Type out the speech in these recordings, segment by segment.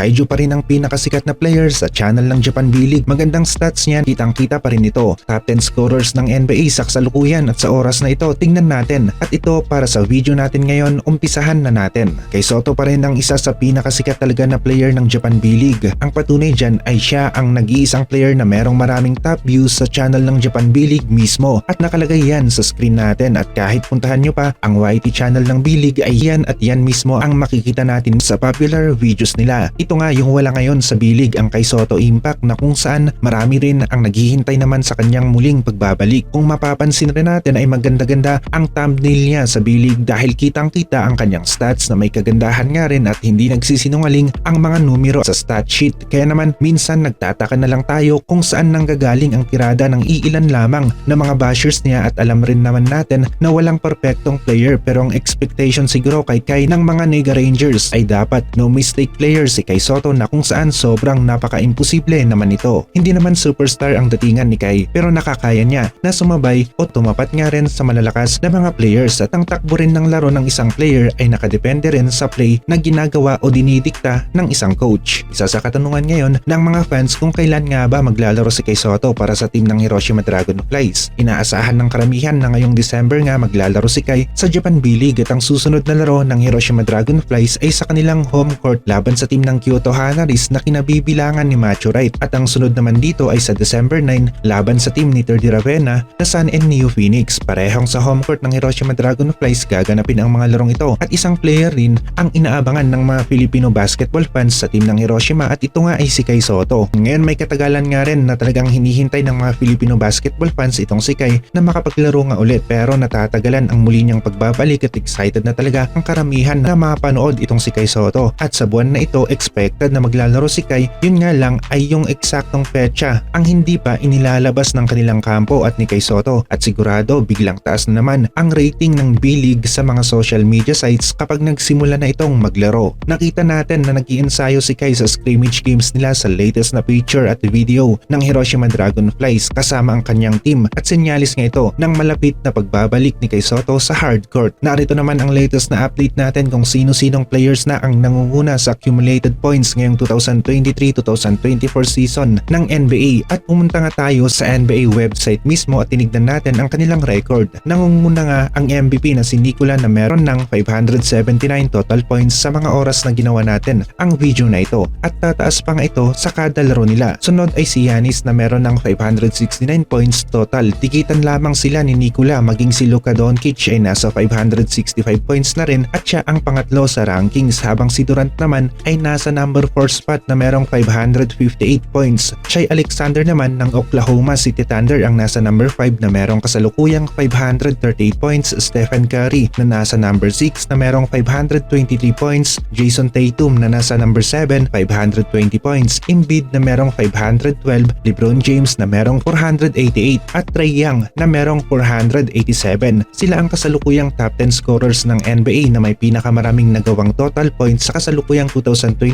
Kaiju pa rin ang pinakasikat na player sa channel ng Japan B-League. Magandang stats niyan, kitang kita pa rin ito. Top 10 scorers ng NBA sa kasalukuyan at sa oras na ito, tingnan natin. At ito para sa video natin ngayon, umpisahan na natin. Kay Soto pa rin ang isa sa pinakasikat talaga na player ng Japan B-League. Ang patunay dyan ay siya ang nag-iisang player na merong maraming top views sa channel ng Japan B-League mismo. At nakalagay yan sa screen natin at kahit puntahan nyo pa ang YT channel ng B-League ay yan at yan mismo ang makikita natin sa popular videos nila. Ito nga yung wala ngayon sa B-League ang kay Soto Impact na kung saan marami rin ang naghihintay naman sa kanyang muling pagbabalik. Kung mapapansin rin natin ay maganda-ganda ang thumbnail niya sa B-League dahil kitang-kita ang kanyang stats na may kagandahan nga rin at hindi nagsisinungaling ang mga numero sa stat sheet. Kaya naman minsan nagtataka na lang tayo kung saan nanggagaling ang tirada ng iilan lamang na mga bashers niya at alam rin naman natin na walang perfectong player pero ang expectation siguro kay Kai ng mga Nega Rangers ay dapat no mistake player si Kai Soto na kung saan sobrang napaka-imposible naman ito. Hindi naman superstar ang datingan ni Kai pero nakakaya niya na sumabay o tumapat nga rin sa malalakas na mga players at ang takbo rin ng laro ng isang player ay nakadepende rin sa play na ginagawa o dinidikta ng isang coach. Isa sa katanungan ngayon ng mga fans kung kailan nga ba maglalaro si Kai Soto para sa team ng Hiroshima Dragonflies. Inaasahan ng karamihan na ngayong December nga maglalaro si Kai sa Japan B-League at ang susunod na laro ng Hiroshima Dragonflies ay sa kanilang home court laban sa team ng Kyoto Hanaris na kinabibilangan ni Wright. At ang sunod naman dito ay sa December 9 laban sa team ni Terdi Ravenna na Sun and Neo Phoenix. Parehong sa home court ng Hiroshima Dragonflies gaganapin ang mga larong ito. At isang player rin ang inaabangan ng mga Filipino basketball fans sa team ng Hiroshima. At ito nga ay si Kai Soto. Ngayon may katagalan nga rin na talagang hinihintay ng mga Filipino basketball fans itong si Kai na makapaglaro nga ulit. Pero natatagalan ang muli niyang pagbabalik at excited na talaga ang karamihan na mapanood itong si Kai Soto. At sa buwan na ito expected na maglalaro si Kai yun nga lang ay yung eksaktong petsa ang hindi pa inilalabas ng kanilang kampo at ni Kai Soto at sigurado biglang taas na naman ang rating ng B-League sa mga social media sites kapag nagsimula na itong maglaro. Nakita natin na nag-iensayo si Kai sa scrimmage games nila sa latest na picture at video ng Hiroshima Dragonflies kasama ang kanyang team at sinyalis nga ito ng malapit na pagbabalik ni Kai Soto sa hardcourt. Narito naman ang latest na update natin kung sino-sinong players na ang nangunguna sa accumulated points ngayong 2023-2024 season ng NBA at pumunta nga tayo sa NBA website mismo at tinignan natin ang kanilang record. Nangunguna nga ang MVP na si Nikola na meron ng 579 total points sa mga oras na ginawa natin ang video na ito at tataas pa nga ito sa kada laro nila. Sunod ay si Yanis na meron ng 569 points total. Tikitan lamang sila ni Nikola maging si Luka Doncic ay nasa 565 points na rin at siya ang pangatlo sa rankings habang si Durant naman ay nasa number 4 spot na merong 558 points. Shai Alexander naman ng Oklahoma City Thunder ang nasa number 5 na merong kasalukuyang 538 points. Stephen Curry na nasa number 6 na merong 523 points. Jason Tatum na nasa number 7, 520 points. Embiid na merong 512. LeBron James na merong 488 at Trae Young na merong 487. Sila ang kasalukuyang top 10 scorers ng NBA na may pinakamaraming nagawang total points sa kasalukuyang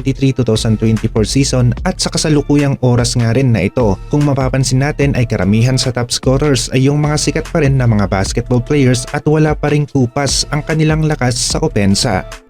2023-2024 season at sa kasalukuyang oras nga rin na ito. Kung mapapansin natin ay karamihan sa top scorers ay yung mga sikat pa rin na mga basketball players at wala pa ring kupas ang kanilang lakas sa opensa.